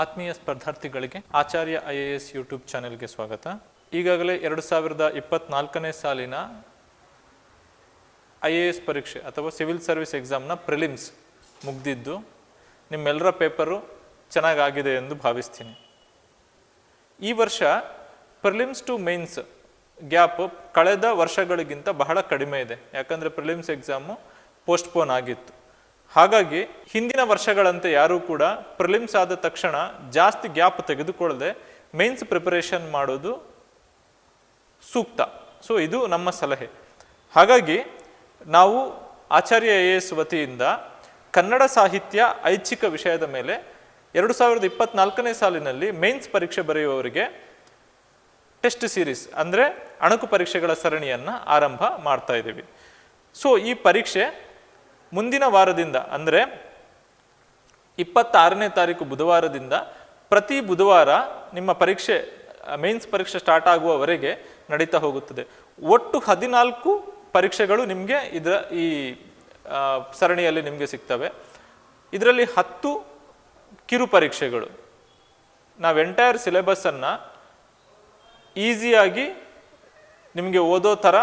ಆತ್ಮೀಯ ಸ್ಪರ್ಧಾರ್ಥಿಗಳಿಗೆ Acharya I A S YouTube ಚಾನೆಲ್ಗೆ ಸ್ವಾಗತ. ಈಗಾಗಲೇ ಎರಡು ಸಾವಿರದ ಇಪ್ಪತ್ನಾಲ್ಕನೇ ಸಾಲಿನ ಐ ಎ ಎಸ್ ಪರೀಕ್ಷೆ ಅಥವಾ ಸಿವಿಲ್ ಸರ್ವಿಸ್ ಎಕ್ಸಾಮ್ನ ಪ್ರಿಲಿಮ್ಸ್ ಮುಗ್ದಿದ್ದು, ನಿಮ್ಮೆಲ್ಲರ ಪೇಪರು ಚೆನ್ನಾಗಾಗಿದೆ ಎಂದು ಭಾವಿಸ್ತೀನಿ. ಈ ವರ್ಷ ಪ್ರಿಲಿಮ್ಸ್ ಟು ಮೇನ್ಸ್ ಗ್ಯಾಪ್ ಕಳೆದ ವರ್ಷಗಳಿಗಿಂತ ಬಹಳ ಕಡಿಮೆ ಇದೆ. ಯಾಕಂದರೆ ಪ್ರಿಲಿಮ್ಸ್ ಎಕ್ಸಾಮು ಪೋಸ್ಟ್ಪೋನ್ ಆಗಿತ್ತು. ಹಾಗಾಗಿ ಹಿಂದಿನ ವರ್ಷಗಳಂತೆ ಯಾರೂ ಕೂಡ ಪ್ರಿಲಿಮ್ಸ್ ಆದ ತಕ್ಷಣ ಜಾಸ್ತಿ ಗ್ಯಾಪ್ ತೆಗೆದುಕೊಳ್ಳದೆ ಮೇನ್ಸ್ ಪ್ರಿಪರೇಷನ್ ಮಾಡೋದು ಸೂಕ್ತ. ಸೊ ಇದು ನಮ್ಮ ಸಲಹೆ. ಹಾಗಾಗಿ ನಾವು ಆಚಾರ್ಯ ಎ ಎಸ್ ವತಿಯಿಂದ ಕನ್ನಡ ಸಾಹಿತ್ಯ ಐಚ್ಛಿಕ ವಿಷಯದ ಮೇಲೆ ಎರಡು ಸಾವಿರದ ಇಪ್ಪತ್ನಾಲ್ಕನೇ ಸಾಲಿನಲ್ಲಿ ಮೇನ್ಸ್ ಪರೀಕ್ಷೆ ಬರೆಯುವವರಿಗೆ ಟೆಸ್ಟ್ ಸೀರೀಸ್ ಅಂದರೆ ಅಣಕು ಪರೀಕ್ಷೆಗಳ ಸರಣಿಯನ್ನು ಆರಂಭ ಮಾಡ್ತಾ ಇದ್ದೀವಿ. ಸೊ ಈ ಪರೀಕ್ಷೆ ಮುಂದಿನ ವಾರದಿಂದ, ಅಂದರೆ ಇಪ್ಪತ್ತಾರನೇ ತಾರೀಕು ಬುಧವಾರದಿಂದ ಪ್ರತಿ ಬುಧವಾರ ನಿಮ್ಮ ಪರೀಕ್ಷೆ, ಮೇನ್ಸ್ ಪರೀಕ್ಷೆ ಸ್ಟಾರ್ಟ್ ಆಗುವವರೆಗೆ ನಡೀತಾ ಹೋಗುತ್ತದೆ. ಒಟ್ಟು ಹದಿನಾಲ್ಕು ಪರೀಕ್ಷೆಗಳು ನಿಮಗೆ ಇದರ, ಈ ಸರಣಿಯಲ್ಲಿ ನಿಮಗೆ ಸಿಗ್ತವೆ. ಇದರಲ್ಲಿ ಹತ್ತು ಕಿರು ಪರೀಕ್ಷೆಗಳು. ನಾವು ಎಂಟೈರ್ ಸಿಲೆಬಸ್ಸನ್ನು ಈಸಿಯಾಗಿ ನಿಮಗೆ ಓದೋ ಥರ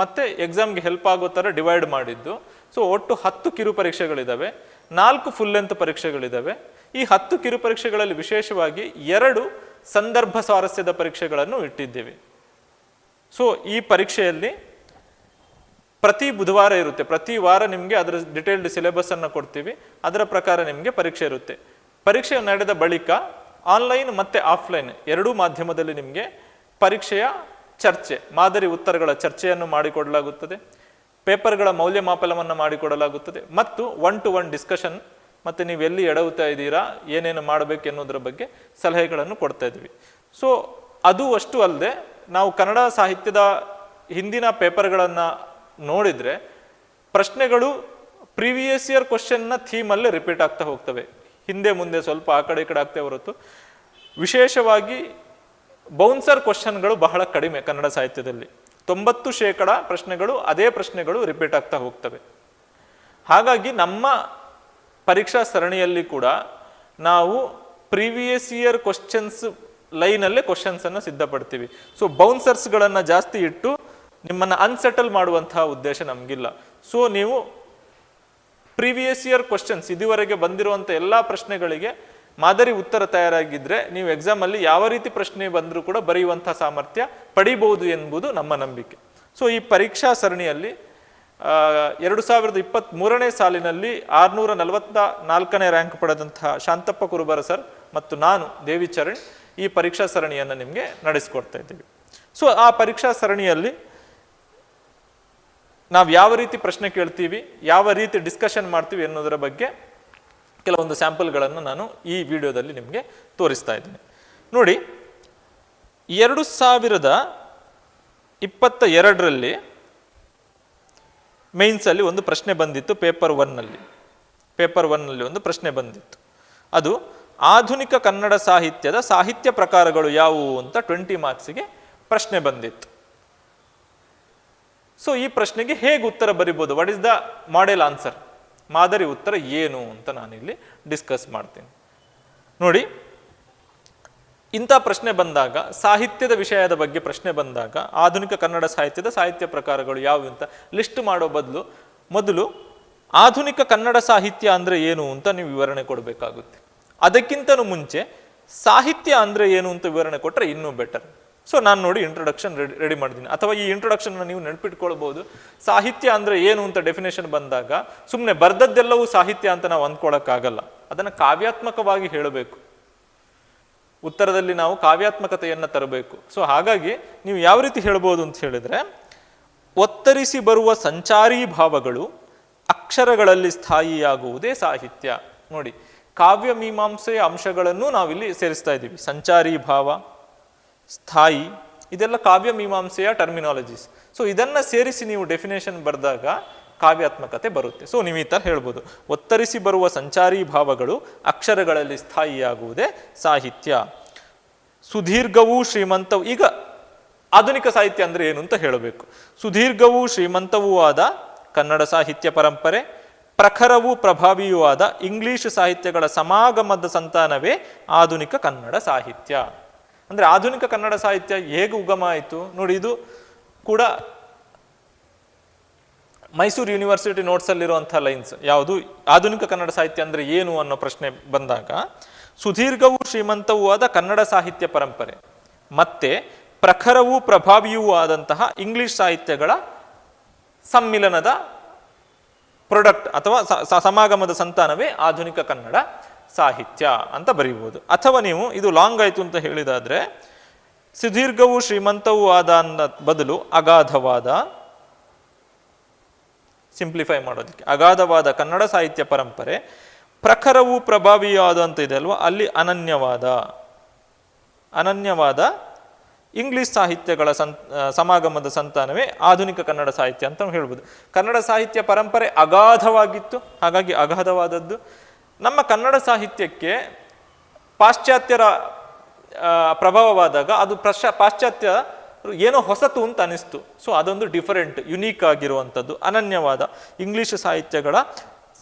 ಮತ್ತು ಎಕ್ಸಾಮ್ಗೆ ಹೆಲ್ಪ್ ಆಗೋ ಥರ ಡಿವೈಡ್ ಮಾಡಿದ್ದು. ಸೊ ಒಟ್ಟು ಹತ್ತು ಕಿರು ಪರೀಕ್ಷೆಗಳಿದ್ದಾವೆ ನಾಲ್ಕು ಫುಲ್ ಲೆಂತ್ ಪರೀಕ್ಷೆಗಳಿದ್ದಾವೆ ಈ ಹತ್ತು ಕಿರು ಪರೀಕ್ಷೆಗಳಲ್ಲಿ ವಿಶೇಷವಾಗಿ ಎರಡು ಸಂದರ್ಭ ಸ್ವಾರಸ್ಯದ ಪರೀಕ್ಷೆಗಳನ್ನು ಇಟ್ಟಿದ್ದೀವಿ. ಸೊ ಈ ಪರೀಕ್ಷೆಯಲ್ಲಿ ಪ್ರತಿ ಬುಧವಾರ ಇರುತ್ತೆ. ಪ್ರತಿ ವಾರ ನಿಮಗೆ ಅದರ ಡಿಟೇಲ್ಡ್ ಸಿಲೆಬಸ್ ಅನ್ನು ಕೊಡ್ತೀವಿ. ಅದರ ಪ್ರಕಾರ ನಿಮಗೆ ಪರೀಕ್ಷೆ ಇರುತ್ತೆ. ಪರೀಕ್ಷೆ ನಡೆದ ಬಳಿಕ ಆನ್ಲೈನ್ ಮತ್ತೆ ಆಫ್ಲೈನ್ ಎರಡೂ ಮಾಧ್ಯಮದಲ್ಲಿ ನಿಮಗೆ ಪರೀಕ್ಷೆಯ ಚರ್ಚೆ, ಮಾದರಿ ಉತ್ತರಗಳ ಚರ್ಚೆಯನ್ನು ಮಾಡಿಕೊಡಲಾಗುತ್ತದೆ. ಪೇಪರ್ಗಳ ಮೌಲ್ಯಮಾಪನವನ್ನು ಮಾಡಿಕೊಡಲಾಗುತ್ತದೆ. ಮತ್ತು ಒನ್ ಟು ಒನ್ ಡಿಸ್ಕಷನ್ ಮತ್ತು ನೀವು ಎಲ್ಲಿ ಎಡವುತ್ತಾ ಇದ್ದೀರಾ, ಏನೇನು ಮಾಡಬೇಕು ಎನ್ನುವುದರ ಬಗ್ಗೆ ಸಲಹೆಗಳನ್ನು ಕೊಡ್ತಾ ಇದ್ವಿ ಸೊ ಅದು ಅಷ್ಟು ಅಲ್ಲದೆ, ನಾವು ಕನ್ನಡ ಸಾಹಿತ್ಯದ ಹಿಂದಿನ ಪೇಪರ್ಗಳನ್ನು ನೋಡಿದರೆ, ಪ್ರಶ್ನೆಗಳು ಪ್ರೀವಿಯಸ್ ಇಯರ್ ಕ್ವಶನ್ನ ಥೀಮಲ್ಲೇ ರಿಪೀಟ್ ಆಗ್ತಾ ಹೋಗ್ತವೆ. ಹಿಂದೆ, ಮುಂದೆ ಸ್ವಲ್ಪ ಆ ಕಡೆ, ಈ ಕಡೆ ಆಗ್ತೇ ಹೊರತು. ವಿಶೇಷವಾಗಿ ಬೌನ್ಸರ್ ಕ್ವಶನ್ಗಳು ಬಹಳ ಕಡಿಮೆ ಕನ್ನಡ ಸಾಹಿತ್ಯದಲ್ಲಿ. ತೊಂಬತ್ತು ಶೇಕಡ ಪ್ರಶ್ನೆಗಳು ಅದೇ ಪ್ರಶ್ನೆಗಳು ರಿಪೀಟ್ ಆಗ್ತಾ ಹೋಗ್ತವೆ. ಹಾಗಾಗಿ ನಮ್ಮ ಪರೀಕ್ಷಾ ಸರಣಿಯಲ್ಲಿ ಕೂಡ ನಾವು ಪ್ರೀವಿಯಸ್ ಇಯರ್ ಕ್ವಶನ್ಸ್ ಲೈನಲ್ಲೇ ಕ್ವಶನ್ಸನ್ನು ಸಿದ್ಧಪಡ್ತೀವಿ. ಸೊ ಬೌನ್ಸರ್ಸ್ಗಳನ್ನು ಜಾಸ್ತಿ ಇಟ್ಟು ನಿಮ್ಮನ್ನು ಅನ್ಸೆಟಲ್ ಮಾಡುವಂತಹ ಉದ್ದೇಶ ನಮಗಿಲ್ಲ. ಸೊ ನೀವು ಪ್ರೀವಿಯಸ್ ಇಯರ್ ಕ್ವಶನ್ಸ್ ಇದುವರೆಗೆ ಬಂದಿರುವಂಥ ಎಲ್ಲ ಪ್ರಶ್ನೆಗಳಿಗೆ ಮಾದರಿ ಉತ್ತರ ತಯಾರಾಗಿದ್ದರೆ ನೀವು ಎಕ್ಸಾಮಲ್ಲಿ ಯಾವ ರೀತಿ ಪ್ರಶ್ನೆ ಬಂದರೂ ಕೂಡ ಬರೆಯುವಂಥ ಸಾಮರ್ಥ್ಯ ಪಡಿಬಹುದು ಎಂಬುದು ನಮ್ಮ ನಂಬಿಕೆ. ಸೊ ಈ ಪರೀಕ್ಷಾ ಸರಣಿಯಲ್ಲಿ ಎರಡು ಸಾವಿರದ ಇಪ್ಪತ್ತ್ ಮೂರನೇ ಸಾಲಿನಲ್ಲಿ ಆರುನೂರ ನಲವತ್ತ ನಾಲ್ಕನೇ ರ್ಯಾಂಕ್ ಪಡೆದಂತಹ ಶಾಂತಪ್ಪ ಕುರುಬರ ಸರ್ ಮತ್ತು ನಾನು, ದೇವಿ ಚರಣ್, ಈ ಪರೀಕ್ಷಾ ಸರಣಿಯನ್ನು ನಿಮಗೆ ನಡೆಸಿಕೊಡ್ತಾ ಇದ್ದೀವಿ. ಸೊ ಆ ಪರೀಕ್ಷಾ ಸರಣಿಯಲ್ಲಿ ನಾವು ಯಾವ ರೀತಿ ಪ್ರಶ್ನೆ ಕೇಳ್ತೀವಿ, ಯಾವ ರೀತಿ ಡಿಸ್ಕಷನ್ ಮಾಡ್ತೀವಿ ಅನ್ನೋದರ ಬಗ್ಗೆ ಕೆಲವೊಂದು ಸ್ಯಾಂಪಲ್ಗಳನ್ನು ನಾನು ಈ ವಿಡಿಯೋದಲ್ಲಿ ನಿಮಗೆ ತೋರಿಸ್ತಾ ಇದ್ದೀನಿ. ನೋಡಿ, ಎರಡು ಸಾವಿರದ ಇಪ್ಪತ್ತ ಎರಡರಲ್ಲಿ ಮೇನ್ಸಲ್ಲಿ ಒಂದು ಪ್ರಶ್ನೆ ಬಂದಿತ್ತು ಪೇಪರ್ ಒನ್ನಲ್ಲಿ. ಪೇಪರ್ ಒನ್ನಲ್ಲಿ ಒಂದು ಪ್ರಶ್ನೆ ಬಂದಿತ್ತು. ಅದು ಆಧುನಿಕ ಕನ್ನಡ ಸಾಹಿತ್ಯದ ಸಾಹಿತ್ಯ ಪ್ರಕಾರಗಳು ಯಾವುವು ಅಂತ ಟ್ವೆಂಟಿ ಮಾರ್ಕ್ಸಿಗೆ ಪ್ರಶ್ನೆ ಬಂದಿತ್ತು. ಸೊ, ಈ ಪ್ರಶ್ನೆಗೆ ಹೇಗೆ ಉತ್ತರ ಬರಿಬೋದು? What is the model answer ಮಾದರಿ ಉತ್ತರ ಏನು ಅಂತ ನಾನಿಲ್ಲಿ ಡಿಸ್ಕಸ್ ಮಾಡ್ತೀನಿ. ನೋಡಿ, ಇಂಥ ಪ್ರಶ್ನೆ ಬಂದಾಗ, ಸಾಹಿತ್ಯದ ವಿಷಯದ ಬಗ್ಗೆ ಪ್ರಶ್ನೆ ಬಂದಾಗ, ಆಧುನಿಕ ಕನ್ನಡ ಸಾಹಿತ್ಯದ ಸಾಹಿತ್ಯ ಪ್ರಕಾರಗಳು ಯಾವುವು ಅಂತ ಲಿಸ್ಟ್ ಮಾಡೋ ಬದಲು ಮೊದಲು ಆಧುನಿಕ ಕನ್ನಡ ಸಾಹಿತ್ಯ ಅಂದರೆ ಏನು ಅಂತ ನೀವು ವಿವರಣೆ ಕೊಡಬೇಕಾಗುತ್ತೆ. ಅದಕ್ಕಿಂತಲೂ ಮುಂಚೆ ಸಾಹಿತ್ಯ ಅಂದರೆ ಏನು ಅಂತ ವಿವರಣೆ ಕೊಟ್ಟರೆ ಇನ್ನೂ ಬೆಟರ್ ಸೊ ನಾನು ನೋಡಿ ಇಂಟ್ರೊಡಕ್ಷನ್ ರೆಡಿ ರೆಡಿ ಮಾಡಿದ್ದೀನಿ ಅಥವಾ ಈ ಇಂಟ್ರೊಡಕ್ಷನ್ ನೀವು ನೆನಪಿಟ್ಕೊಳ್ಬೋದು. ಸಾಹಿತ್ಯ ಅಂದರೆ ಏನು ಅಂತ ಡೆಫಿನೇಷನ್ ಬಂದಾಗ ಸುಮ್ಮನೆ ಬರ್ದದ್ದೆಲ್ಲವೂ ಸಾಹಿತ್ಯ ಅಂತ ನಾವು ಅಂದ್ಕೊಳ್ಳೋಕ್ಕಾಗಲ್ಲ ಅದನ್ನು ಕಾವ್ಯಾತ್ಮಕವಾಗಿ ಹೇಳಬೇಕು. ಉತ್ತರದಲ್ಲಿ ನಾವು ಕಾವ್ಯಾತ್ಮಕತೆಯನ್ನು ತರಬೇಕು. ಸೊ ಹಾಗಾಗಿ ನೀವು ಯಾವ ರೀತಿ ಹೇಳ್ಬೋದು ಅಂತ ಹೇಳಿದ್ರೆ, ಒತ್ತರಿಸಿ ಬರುವ ಸಂಚಾರಿ ಭಾವಗಳು ಅಕ್ಷರಗಳಲ್ಲಿ ಸ್ಥಾಯಿಯಾಗುವುದೇ ಸಾಹಿತ್ಯ. ನೋಡಿ, ಕಾವ್ಯ ಮೀಮಾಂಸೆಯ ಅಂಶಗಳನ್ನು ನಾವಿಲ್ಲಿ ಸೇರಿಸ್ತಾ ಇದ್ದೀವಿ. ಸಂಚಾರಿ ಭಾವ ಸ್ಥಾಯಿ, ಇದೆಲ್ಲ ಕಾವ್ಯ ಮೀಮಾಂಸೆಯ ಟರ್ಮಿನಾಲಜೀಸ್ ಸೊ ಇದನ್ನು ಸೇರಿಸಿ ನೀವು ಡೆಫಿನೇಷನ್ ಬರೆದಾಗ ಕಾವ್ಯಾತ್ಮಕತೆ ಬರುತ್ತೆ. ಸೊ ನೀವು ಈ ಥರ ಹೇಳ್ಬೋದು. ಒತ್ತರಿಸಿ ಬರುವ ಸಂಚಾರಿ ಭಾವಗಳು ಅಕ್ಷರಗಳಲ್ಲಿ ಸ್ಥಾಯಿಯಾಗುವುದೇ ಸಾಹಿತ್ಯ. ಸುದೀರ್ಘವೂ ಶ್ರೀಮಂತವು, ಈಗ ಆಧುನಿಕ ಸಾಹಿತ್ಯ ಅಂದರೆ ಏನು ಅಂತ ಹೇಳಬೇಕು. ಸುದೀರ್ಘವೂ ಶ್ರೀಮಂತವೂ ಆದ ಕನ್ನಡ ಸಾಹಿತ್ಯ ಪರಂಪರೆ, ಪ್ರಖರವೂ ಪ್ರಭಾವಿಯೂ ಆದ ಇಂಗ್ಲಿಷ್ ಸಾಹಿತ್ಯಗಳ ಸಮಾಗಮದ ಸಂತಾನವೇ ಆಧುನಿಕ ಕನ್ನಡ ಸಾಹಿತ್ಯ. ಅಂದ್ರೆ ಆಧುನಿಕ ಕನ್ನಡ ಸಾಹಿತ್ಯ ಹೇಗೆ ಉಗಮ ಆಯಿತು? ನೋಡಿ, ಇದು ಕೂಡ ಮೈಸೂರು ಯೂನಿವರ್ಸಿಟಿ ನೋಟ್ಸಲ್ಲಿರುವಂಥ ಲೈನ್ಸ್ ಯಾವುದು? ಆಧುನಿಕ ಕನ್ನಡ ಸಾಹಿತ್ಯ ಅಂದರೆ ಏನು ಅನ್ನೋ ಪ್ರಶ್ನೆ ಬಂದಾಗ, ಸುದೀರ್ಘವೂ ಶ್ರೀಮಂತವೂ ಆದ ಕನ್ನಡ ಸಾಹಿತ್ಯ ಪರಂಪರೆ, ಮತ್ತೆ ಪ್ರಖರವೂ ಪ್ರಭಾವಿಯೂ ಆದಂತಹ ಇಂಗ್ಲಿಷ್ ಸಾಹಿತ್ಯಗಳ ಸಮ್ಮಿಲನದ ಪ್ರೊಡಕ್ಟ್ ಅಥವಾ ಸಮಾಗಮದ ಸಂತಾನವೇ ಆಧುನಿಕ ಕನ್ನಡ. ಸಾಹಿತ್ಯ ಅಂತ ಬರೀಬೋದು. ಅಥವಾ ನೀವು ಇದು ಲಾಂಗ್ ಆಯಿತು ಅಂತ ಹೇಳಿದಾದ್ರೆ, ಸುದೀರ್ಘವೂ ಶ್ರೀಮಂತವೂ ಆದ ಅನ್ನ ಬದಲು ಅಗಾಧವಾದ ಸಿಂಪ್ಲಿಫೈ ಮಾಡೋದಕ್ಕೆ, ಅಗಾಧವಾದ ಕನ್ನಡ ಸಾಹಿತ್ಯ ಪರಂಪರೆ ಪ್ರಖರವೂ ಪ್ರಭಾವಿಯಾದ ಅಂತ ಇದೆ ಅಲ್ವಾ? ಅಲ್ಲಿ ಅನನ್ಯವಾದ ಅನನ್ಯವಾದ ಇಂಗ್ಲಿಷ್ ಸಾಹಿತ್ಯಗಳ ಸಂ ಸಮಾಗಮದ ಸಂತಾನವೇ ಆಧುನಿಕ ಕನ್ನಡ ಸಾಹಿತ್ಯ ಅಂತ ಹೇಳ್ಬೋದು. ಕನ್ನಡ ಸಾಹಿತ್ಯ ಪರಂಪರೆ ಅಗಾಧವಾಗಿತ್ತು. ಹಾಗಾಗಿ ಅಗಾಧವಾದದ್ದು. ನಮ್ಮ ಕನ್ನಡ ಸಾಹಿತ್ಯಕ್ಕೆ ಪಾಶ್ಚಾತ್ಯರ ಪ್ರಭಾವವಾದಾಗ ಅದು ಪ್ರಶ, ಪಾಶ್ಚಾತ್ಯ ಏನೋ ಹೊಸತು ಅಂತ ಅನ್ನಿಸ್ತು ಸೊ ಅದೊಂದು ಡಿಫರೆಂಟ್ ಯುನೀಕ್ ಆಗಿರುವಂಥದ್ದು. ಅನನ್ಯವಾದ ಇಂಗ್ಲಿಷ್ ಸಾಹಿತ್ಯಗಳ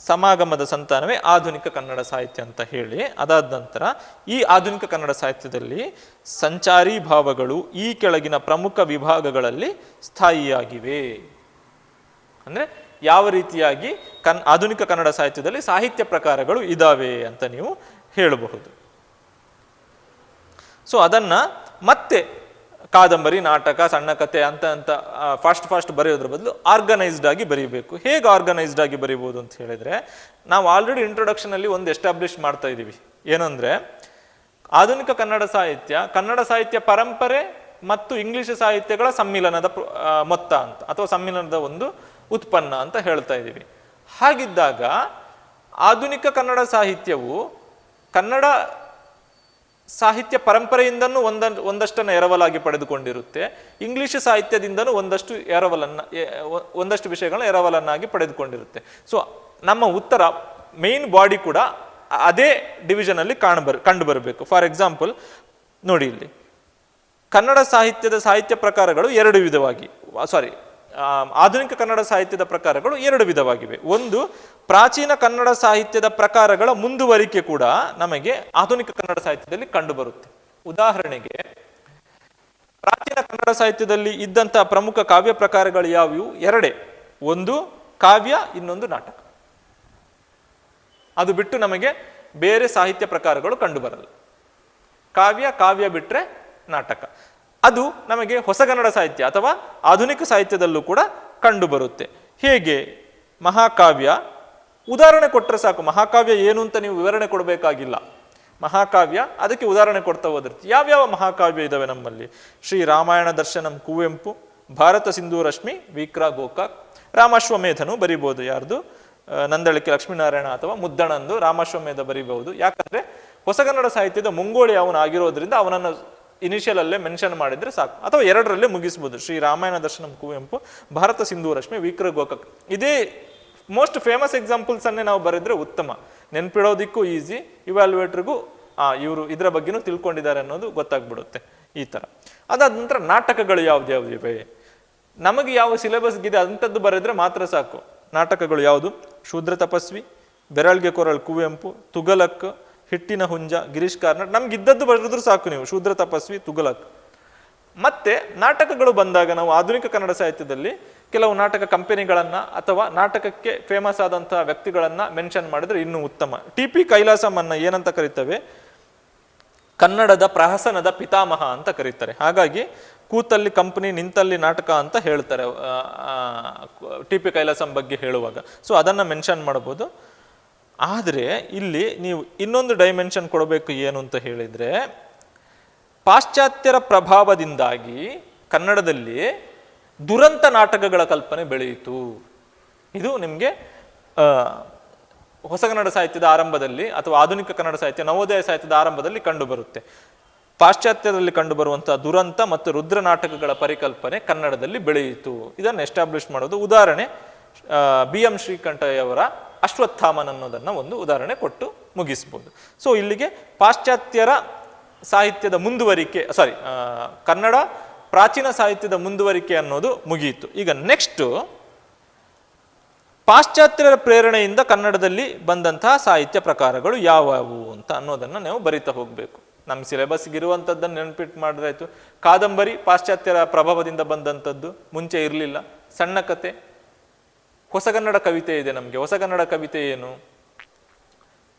ಸಮಾಗಮದ ಸಂತಾನವೇ ಆಧುನಿಕ ಕನ್ನಡ ಸಾಹಿತ್ಯ ಅಂತ ಹೇಳಿ. ಅದಾದ ನಂತರ ಈ ಆಧುನಿಕ ಕನ್ನಡ ಸಾಹಿತ್ಯದಲ್ಲಿ ಸಂಚಾರಿ ಭಾವಗಳು ಈ ಕೆಳಗಿನ ಪ್ರಮುಖ ವಿಭಾಗಗಳಲ್ಲಿ ಸ್ಥಾಯಿಯಾಗಿವೆ. ಅಂದ್ರೆ ಯಾವ ರೀತಿಯಾಗಿ ಕನ್ ಆಧುನಿಕ ಕನ್ನಡ ಸಾಹಿತ್ಯದಲ್ಲಿ ಸಾಹಿತ್ಯ ಪ್ರಕಾರಗಳು ಇದಾವೆ ಅಂತ ನೀವು ಹೇಳಬಹುದು. ಸೊ ಅದನ್ನು ಮತ್ತೆ ಕಾದಂಬರಿ, ನಾಟಕ, ಸಣ್ಣ ಕಥೆ ಅಂತ ಅಂತ ಫಾಸ್ಟ್ ಫಾಸ್ಟ್ ಬರೆಯೋದ್ರ ಬದಲು ಆರ್ಗನೈಸ್ಡ್ ಆಗಿ ಬರೀಬೇಕು. ಹೇಗೆ ಆರ್ಗನೈಸ್ಡ್ ಆಗಿ ಬರೀಬೋದು ಅಂತ ಹೇಳಿದರೆ, ನಾವು ಆಲ್ರೆಡಿ ಇಂಟ್ರೊಡಕ್ಷನಲ್ಲಿ ಒಂದು ಎಸ್ಟಾಬ್ಲಿಷ್ ಮಾಡ್ತಾ ಇದ್ದೀವಿ ಏನಂದರೆ, ಆಧುನಿಕ ಕನ್ನಡ ಸಾಹಿತ್ಯ ಕನ್ನಡ ಸಾಹಿತ್ಯ ಪರಂಪರೆ ಮತ್ತು ಇಂಗ್ಲಿಷ್ ಸಾಹಿತ್ಯಗಳ ಸಮ್ಮಿಲನದ ಮೊತ್ತ ಅಂತ, ಅಥವಾ ಸಮ್ಮಿಲನದ ಒಂದು ಉತ್ಪನ್ನ ಅಂತ ಹೇಳ್ತಾ ಇದ್ದೀವಿ. ಹಾಗಿದ್ದಾಗ ಆಧುನಿಕ ಕನ್ನಡ ಸಾಹಿತ್ಯವು ಕನ್ನಡ ಸಾಹಿತ್ಯ ಪರಂಪರೆಯಿಂದನೂ ಒಂದ, ಒಂದಷ್ಟನ್ನು ಎರವಲಾಗಿ ಪಡೆದುಕೊಂಡಿರುತ್ತೆ. ಇಂಗ್ಲಿಷ್ ಸಾಹಿತ್ಯದಿಂದನೂ ಒಂದಷ್ಟು ಎರವಲನ್ನ ಒಂದಷ್ಟು ವಿಷಯಗಳನ್ನ ಎರವಲನ್ನಾಗಿ ಪಡೆದುಕೊಂಡಿರುತ್ತೆ. ಸೊ ನಮ್ಮ ಉತ್ತರ ಮೇನ್ ಬಾಡಿ ಕೂಡ ಅದೇ ಡಿವಿಷನಲ್ಲಿ ಕಾಣಬರ್ ಕಂಡು ಬರಬೇಕು. ಫಾರ್ ಎಕ್ಸಾಂಪಲ್ ನೋಡಿ ಇಲ್ಲಿ. ಕನ್ನಡ ಸಾಹಿತ್ಯದ ಸಾಹಿತ್ಯ ಪ್ರಕಾರಗಳು ಎರಡು ವಿಧವಾಗಿ ಸಾರಿ ಆಧುನಿಕ ಕನ್ನಡ ಸಾಹಿತ್ಯದ ಪ್ರಕಾರಗಳು ಎರಡು ವಿಧವಾಗಿವೆ. ಒಂದು, ಪ್ರಾಚೀನ ಕನ್ನಡ ಸಾಹಿತ್ಯದ ಪ್ರಕಾರಗಳ ಮುಂದುವರಿಕೆ ಕೂಡ ನಮಗೆ ಆಧುನಿಕ ಕನ್ನಡ ಸಾಹಿತ್ಯದಲ್ಲಿ ಕಂಡುಬರುತ್ತೆ. ಉದಾಹರಣೆಗೆ, ಪ್ರಾಚೀನ ಕನ್ನಡ ಸಾಹಿತ್ಯದಲ್ಲಿ ಇದ್ದಂತಹ ಪ್ರಮುಖ ಕಾವ್ಯ ಪ್ರಕಾರಗಳು ಯಾವುವು? ಎರಡೇ. ಒಂದು, ಕಾವ್ಯ, ಇನ್ನೊಂದು ನಾಟಕ. ಅದು ಬಿಟ್ಟು ನಮಗೆ ಬೇರೆ ಸಾಹಿತ್ಯ ಪ್ರಕಾರಗಳು ಕಂಡುಬರಲ್ಲ. ಕಾವ್ಯ ಕಾವ್ಯ ಬಿಟ್ರೆ ನಾಟಕ. ಅದು ನಮಗೆ ಹೊಸಗನ್ನಡ ಸಾಹಿತ್ಯ ಅಥವಾ ಆಧುನಿಕ ಸಾಹಿತ್ಯದಲ್ಲೂ ಕೂಡ ಕಂಡುಬರುತ್ತೆ. ಹೇಗೆ? ಮಹಾಕಾವ್ಯ. ಉದಾಹರಣೆ ಕೊಟ್ಟರೆ ಸಾಕು. ಮಹಾಕಾವ್ಯ ಏನು ಅಂತ ನೀವು ವಿವರಣೆ ಕೊಡಬೇಕಾಗಿಲ್ಲ. ಮಹಾಕಾವ್ಯ, ಅದಕ್ಕೆ ಉದಾಹರಣೆ ಕೊಡ್ತಾ ಹೋದಿರ್ತಿ ಯಾವ್ಯಾವ ಮಹಾಕಾವ್ಯ ಇದಾವೆ ನಮ್ಮಲ್ಲಿ? ಶ್ರೀ ರಾಮಾಯಣ ದರ್ಶನಂ ಕುವೆಂಪು, ಭಾರತ ಸಿಂಧೂ ರಶ್ಮಿ, ವಿಕ್ರ ಗೋಕಾಕ್, ರಾಮಾಶ್ವಮೇಧನು ಬರಿಬೋದು ಯಾರ್ದು? ನಂದಳಿಕೆ ಲಕ್ಷ್ಮೀನಾರಾಯಣ ಅಥವಾ ಮುದ್ದಣಂದು ರಾಮಾಶ್ವಮೇಧ ಬರಿಬಹುದು. ಯಾಕಂದ್ರೆ ಹೊಸಗನ್ನಡ ಸಾಹಿತ್ಯದ ಮುಂಗೋಳಿ ಅವನಾಗಿರೋದ್ರಿಂದ ಅವನನ್ನು ಇನಿಷಿಯಲ್ ಅಲ್ಲೇ ಮೆನ್ಷನ್ ಮಾಡಿದ್ರೆ ಸಾಕು. ಅಥವಾ ಎರಡರಲ್ಲೇ ಮುಗಿಸ್ಬೋದು. ಶ್ರೀ ರಾಮಾಯಣ ದರ್ಶನ ಕುವೆಂಪು ಭಾರತ ಸಿಂಧೂ ರಶ್ಮಿ, ವಿಕ್ರ ಗೋಕಕ್. ಇದೇ ಮೋಸ್ಟ್ ಫೇಮಸ್ ಎಕ್ಸಾಂಪಲ್ಸ್ ಅನ್ನೇ ನಾವು ಬರೆದ್ರೆ ಉತ್ತಮ. ನೆನ್ಪಿಡೋದಿಕ್ಕೂ ಈಸಿ ಇವ್ಯಾಲ್ಯುವೇಟ್ರಿಗೂ ಇವರು ಇದರ ಬಗ್ಗೆನೂ ತಿಳ್ಕೊಂಡಿದ್ದಾರೆ ಅನ್ನೋದು ಗೊತ್ತಾಗ್ಬಿಡುತ್ತೆ ಈ ತರ. ಅದಾದ ನಂತರ ನಾಟಕಗಳು ಯಾವ್ದು ಇವೆ? ನಮಗೆ ಯಾವ ಸಿಲೆಬಸ್ಗಿದೆ ಅಂಥದ್ದು ಬರೆದ್ರೆ ಮಾತ್ರ ಸಾಕು. ನಾಟಕಗಳು ಯಾವುದು? ಶೂದ್ರ ತಪಸ್ವಿ, ಬೆರಳ್ಗೆ ಕೊರಳ್ ಕುವೆಂಪು ತುಗಲಕ್ ಹಿಟ್ಟಿನ ಹುಂಜ, ಗಿರೀಶ್ ಕಾರ್ನಾಡ್ ನಮ್ಗೆ ಇದ್ದದ್ದು ಬರೆದ್ರು ಸಾಕು ನೀವು. ಶೂದ್ರ ತಪಸ್ವಿ ತುಗಲಕ್ ಮತ್ತೆ ನಾಟಕಗಳು ಬಂದಾಗ ನಾವು ಆಧುನಿಕ ಕನ್ನಡ ಸಾಹಿತ್ಯದಲ್ಲಿ ಕೆಲವು ನಾಟಕ ಕಂಪನಿಗಳನ್ನ ಅಥವಾ ನಾಟಕಕ್ಕೆ ಫೇಮಸ್ ಆದಂತಹ ವ್ಯಕ್ತಿಗಳನ್ನ ಮೆನ್ಷನ್ ಮಾಡಿದ್ರೆ ಇನ್ನೂ ಉತ್ತಮ. ಟಿ ಪಿ ಕೈಲಾಸಮನ್ನ ಏನಂತ ಕರೀತವೆ? ಕನ್ನಡದ ಪ್ರಹಸನದ ಪಿತಾಮಹ ಅಂತ ಕರೀತಾರೆ. ಹಾಗಾಗಿ ಕೂತಲ್ಲಿ ಕಂಪನಿ, ನಿಂತಲ್ಲಿ ನಾಟಕ ಅಂತ ಹೇಳ್ತಾರೆ ಟಿ ಪಿ ಕೈಲಾಸಂ ಬಗ್ಗೆ ಹೇಳುವಾಗ. ಸೊ ಅದನ್ನ ಮೆನ್ಷನ್ ಮಾಡಬಹುದು. ಆದರೆ ಇಲ್ಲಿ ನೀವು ಇನ್ನೊಂದು ಡೈಮೆನ್ಷನ್ ಕೊಡಬೇಕು ಏನು ಅಂತ ಹೇಳಿದರೆ, ಪಾಶ್ಚಾತ್ಯರ ಪ್ರಭಾವದಿಂದಾಗಿ ಕನ್ನಡದಲ್ಲಿ ದುರಂತ ನಾಟಕಗಳ ಕಲ್ಪನೆ ಬೆಳೆಯಿತು. ಇದು ನಿಮಗೆ ಹೊಸಗನ್ನಡ ಸಾಹಿತ್ಯದ ಆರಂಭದಲ್ಲಿ ಅಥವಾ ಆಧುನಿಕ ಕನ್ನಡ ಸಾಹಿತ್ಯ ನವೋದಯ ಸಾಹಿತ್ಯದ ಆರಂಭದಲ್ಲಿ ಕಂಡುಬರುತ್ತೆ. ಪಾಶ್ಚಾತ್ಯದಲ್ಲಿ ಕಂಡುಬರುವಂತಹ ದುರಂತ ಮತ್ತು ರುದ್ರ ನಾಟಕಗಳ ಪರಿಕಲ್ಪನೆ ಕನ್ನಡದಲ್ಲಿ ಬೆಳೆಯಿತು. ಇದನ್ನು ಎಸ್ಟಾಬ್ಲಿಷ್ ಮಾಡೋದು ಉದಾಹರಣೆ ಬಿ ಎಂ ಶ್ರೀಕಂಠಯ್ಯವರ ಅಶ್ವತ್ಥಾಮನ್ ಅನ್ನೋದನ್ನು ಒಂದು ಉದಾಹರಣೆ ಕೊಟ್ಟು ಮುಗಿಸ್ಬೋದು. ಸೊ ಇಲ್ಲಿಗೆ ಪಾಶ್ಚಾತ್ಯರ ಸಾಹಿತ್ಯದ ಮುಂದುವರಿಕೆ ಸಾರಿ ಕನ್ನಡ ಪ್ರಾಚೀನ ಸಾಹಿತ್ಯದ ಮುಂದುವರಿಕೆ ಅನ್ನೋದು ಮುಗಿಯಿತು. ಈಗ ನೆಕ್ಸ್ಟು ಪಾಶ್ಚಾತ್ಯರ ಪ್ರೇರಣೆಯಿಂದ ಕನ್ನಡದಲ್ಲಿ ಬಂದಂತಹ ಸಾಹಿತ್ಯ ಪ್ರಕಾರಗಳು ಯಾವ್ಯಾವು ಅಂತ ಅನ್ನೋದನ್ನು ನಾವು ಬರಿತಾ ಹೋಗಬೇಕು. ನಮ್ಮ ಸಿಲೆಬಸ್ಗೆ ಇರುವಂಥದ್ದನ್ನು ನೆನಪಿಟ್ಟು ಮಾಡಿದ್ರಾಯ್ತು ಕಾದಂಬರಿ ಪಾಶ್ಚಾತ್ಯರ ಪ್ರಭಾವದಿಂದ ಬಂದಂಥದ್ದು ಮುಂಚೆ ಇರಲಿಲ್ಲ. ಸಣ್ಣ ಕತೆ ಹೊಸಗನ್ನಡ ಕವಿತೆ ಇದೆ ನಮಗೆ. ಹೊಸಗನ್ನಡ ಕವಿತೆ ಏನು?